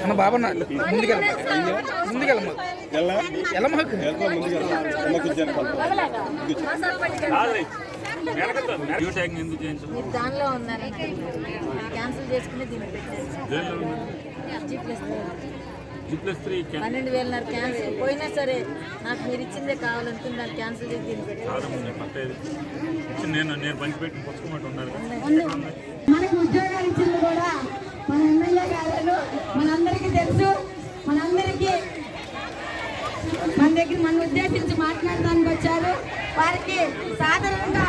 మన బాబన్న ముందుకెళ్ళ ముందుకెళ్ళమ్మ. చేయించు మీరు దానిలో ఉన్నారని క్యాన్సిల్ చేసుకుని దీన్ని పెట్టారు. పన్నెండు వేలన్నర క్యాన్సిల్. పోయినా సరే నాకు మీరు ఇచ్చిందే కావాలనుకుని దాన్ని క్యాన్సిల్ చేసి దీన్ని. మనకు ఉద్యోగాలు ఇచ్చింది కూడా మన ఎమ్మెల్యే గారు మనందరికీ తెలుసు. మనందరికీ మన దగ్గర మన ఉద్దేశించి మాట్లాడడానికి వచ్చారు. వారికి సాధారణంగా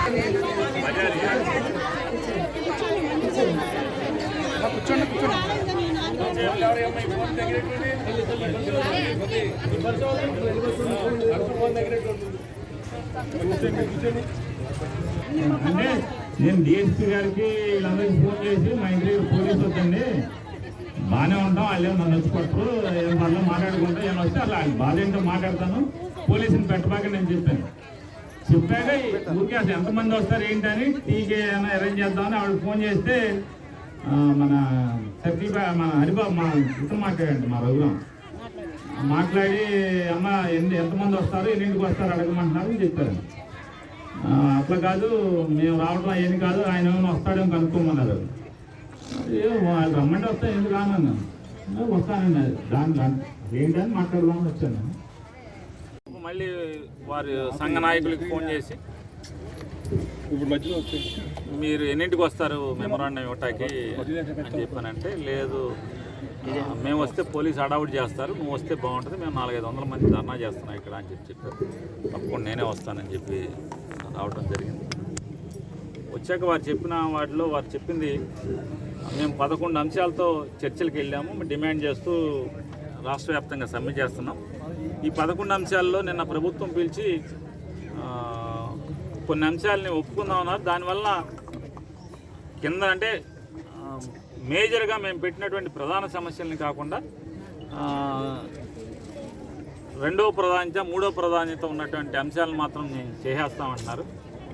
అంటే నేను డిఎస్పీ గారికి వీళ్ళందరికీ ఫోన్ చేసి మా ఇంటి దగ్గర పోలీసు వద్దండి. బాగానే ఉంటాం వాళ్ళు నన్ను వచ్చి ఏం మళ్ళీ మాట్లాడుకుంటా ఏమైనా వస్తే అలా బాధ ఏంటో మాట్లాడతాను. పోలీసుని పెట్టబాక నేను చెప్పాను. చెప్పాక ఊరికే అసలు ఎంతమంది వస్తారు ఏంటని టీకే ఏమైనా అరేంజ్ చేద్దామని ఆవిడ ఫోన్ చేస్తే మన సతీబా మన హరిబాబు మా ఇతను మాట్లాడండి మా రఘురాం మాట్లాడి అమ్మ ఎన్ని ఎంతమంది వస్తారు? ఎన్నింటికి వస్తారు? అడగమంటున్నారు అని చెప్పారు. అట్లా కాదు మేము రావడం ఏది కాదు ఆయన ఏమైనా వస్తాడేమో కనుక్కోమన్నారు. ఏ వాళ్ళు రమ్మంటే వస్తా ఎందుకు రానన్నా వస్తానండి దాని దాని ఏంటని మాట్లాడదామని వచ్చాను మళ్ళీ వారి సంఘ నాయకులకి ఫోన్ చేసి ఇప్పుడు మధ్యలో మీరు ఎన్నింటికి వస్తారు మెమోరాండం ఇవ్వటానికి అని చెప్పానంటే లేదు మేము వస్తే పోలీస్ అడౌట్ చేస్తారు నువ్వు వస్తే బాగుంటుంది మేము నాలుగైదు వందల మంది ధర్నా చేస్తున్నాం ఇక్కడ అని చెప్పి చెప్పారు. తప్పకుండా నేనే వస్తానని చెప్పి రావడం జరిగింది. వచ్చాక వారు చెప్పిన వాటిలో వారు చెప్పింది మేము పదకొండు అంశాలతో చర్చలకు వెళ్ళాము డిమాండ్ చేస్తూ రాష్ట్ర వ్యాప్తంగా సమ్మె చేస్తున్నాం. ఈ పదకొండు అంశాల్లో నిన్న ప్రభుత్వం పిలిచి కొన్ని అంశాలని ఒప్పుకుందామన్నారు దానివల్ల కింద అంటే మేజర్గా మేము పెట్టినటువంటి ప్రధాన సమస్యల్ని కాకుండా రెండవ ప్రాధాన్యత మూడవ ప్రాధాన్యత ఉన్నటువంటి అంశాలను మాత్రం మేము చేసేస్తామంటున్నారు.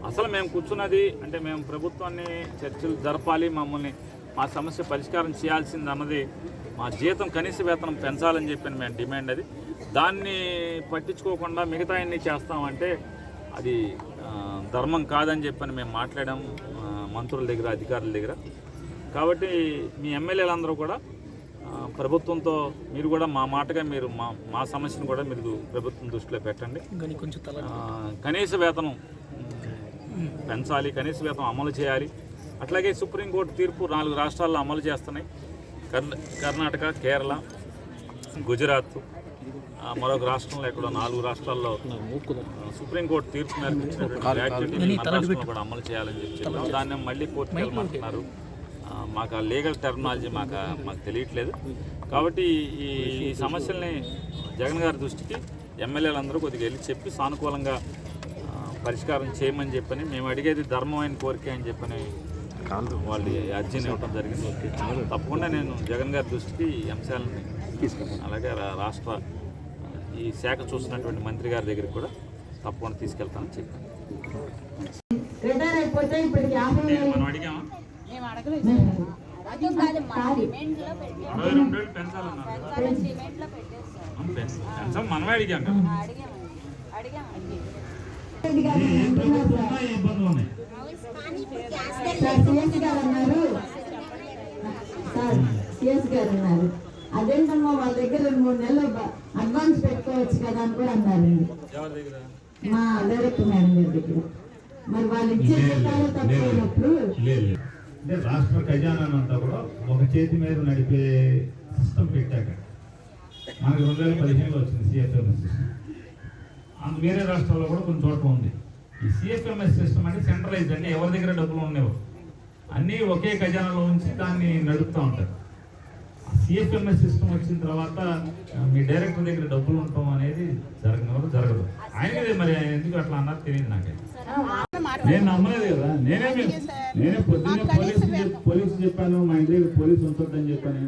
అసలు మేము కూర్చున్నది అంటే మేము ప్రభుత్వాన్ని చర్చలు జరపాలి మమ్మల్ని మా సమస్య పరిష్కారం చేయాల్సింది అన్నది మా జీతం కనీస వేతనం పెంచాలని చెప్పిన మేము డిమాండ్ అది. దాన్ని పట్టించుకోకుండా మిగతా అన్ని చేస్తామంటే అది ధర్మం కాదని చెప్పని మేము మాట్లాడాం మంత్రుల దగ్గర అధికారుల దగ్గర. కాబట్టి మీ ఎమ్మెల్యేలందరూ కూడా ప్రభుత్వంతో మీరు కూడా మా మాటగా మీరు మా మా సమస్యను కూడా మీరు ప్రభుత్వం దృష్టిలో పెట్టండి. కనీస వేతనం పెంచాలి కనీస వేతనం అమలు చేయాలి. అట్లాగే సుప్రీంకోర్టు తీర్పు నాలుగు రాష్ట్రాల్లో అమలు చేస్తున్నాయి. కర్ణ కర్ణాటక కేరళ గుజరాత్ మరొక రాష్ట్రంలో ఎక్కడో నాలుగు రాష్ట్రాల్లో సుప్రీంకోర్టు తీర్పు మేరకు కూడా అమలు చేయాలని చెప్పి. దాన్ని మళ్ళీ కోర్టుకు వెళ్ళమంటున్నారు. మాకు ఆ లీగల్ టెర్మినాలజీ మాకు మాకు తెలియట్లేదు. కాబట్టి ఈ ఈ సమస్యల్ని జగన్ గారి దృష్టికి ఎమ్మెల్యేలందరూ కొద్దిగా వెళ్ళి చెప్పి సానుకూలంగా పరిష్కారం చేయమని చెప్పని మేము అడిగేది ధర్మమైన కోరిక అని చెప్పని వాళ్ళు అర్జీని ఇవ్వడం జరిగింది. తప్పకుండా నేను జగన్ గారి దృష్టికి ఈ అంశాలని తీసుకెళ్తాను. అలాగే రాష్ట్ర ఈ శాఖ చూసినటువంటి మంత్రి గారి దగ్గరికి కూడా తప్పకుండా తీసుకెళ్తానని చెప్పాను. మనం అడిగామా? అరవై రెండు వేలు పెంచాలన్నారు పెంచ- మనమే అడిగాం సిఎస్ గారు అన్నారు అదేంటమ్మా వాళ్ళ దగ్గర రెండు మూడు నెలలు అడ్వాన్స్ పెట్టుకోవచ్చు కదా అని కూడా అన్నారండి. మా డైరెక్టర్ మేడం గారి దగ్గర. మరి వాళ్ళు ఇచ్చే జీతాలు తక్కువైనప్పుడు. అంటే రాష్ట్ర ఖజానాను అంతా కూడా ఒక చేతి మీద నడిపే సిస్టమ్ పెట్టాక మనకి రెండు వేల పదిహేనులో వచ్చింది సిఎఫ్ఎంఎస్ సిస్టమ్ అందు వేరే రాష్ట్రాల్లో కూడా కొన్ని చోట్ల ఉంది. ఈ సిఎఫ్ఎంఎస్ సిస్టమ్ అంటే సెంట్రలైజ్ అంటే ఎవరి దగ్గర డబ్బులు ఉండేవి. అన్నీ ఒకే ఖజానాలో ఉంచి దాన్ని నడుపుతూ ఉంటారు. సిఎఫ్ఎంఎస్ సిస్టమ్ వచ్చిన తర్వాత మీ డైరెక్టర్ దగ్గర డబ్బులు ఉండటం అనేది జరగదు జరగదు. ఆయనకి మరి ఆయన ఎందుకు అట్లా అన్నారు తెలియదు నాకైతే. నేను నమ్మలేదు కదా. నేనే నేనే పొద్దున్నే పోలీసు పోలీసు చెప్పాను మా ఇంటి దగ్గర పోలీసు ఉంటుందని చెప్పాను.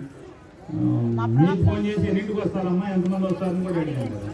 మీకు ఫోన్ చేసి ఎన్నింటికి వస్తారమ్మా? ఎంతమంది వస్తారని కూడా అడిగాను. కదా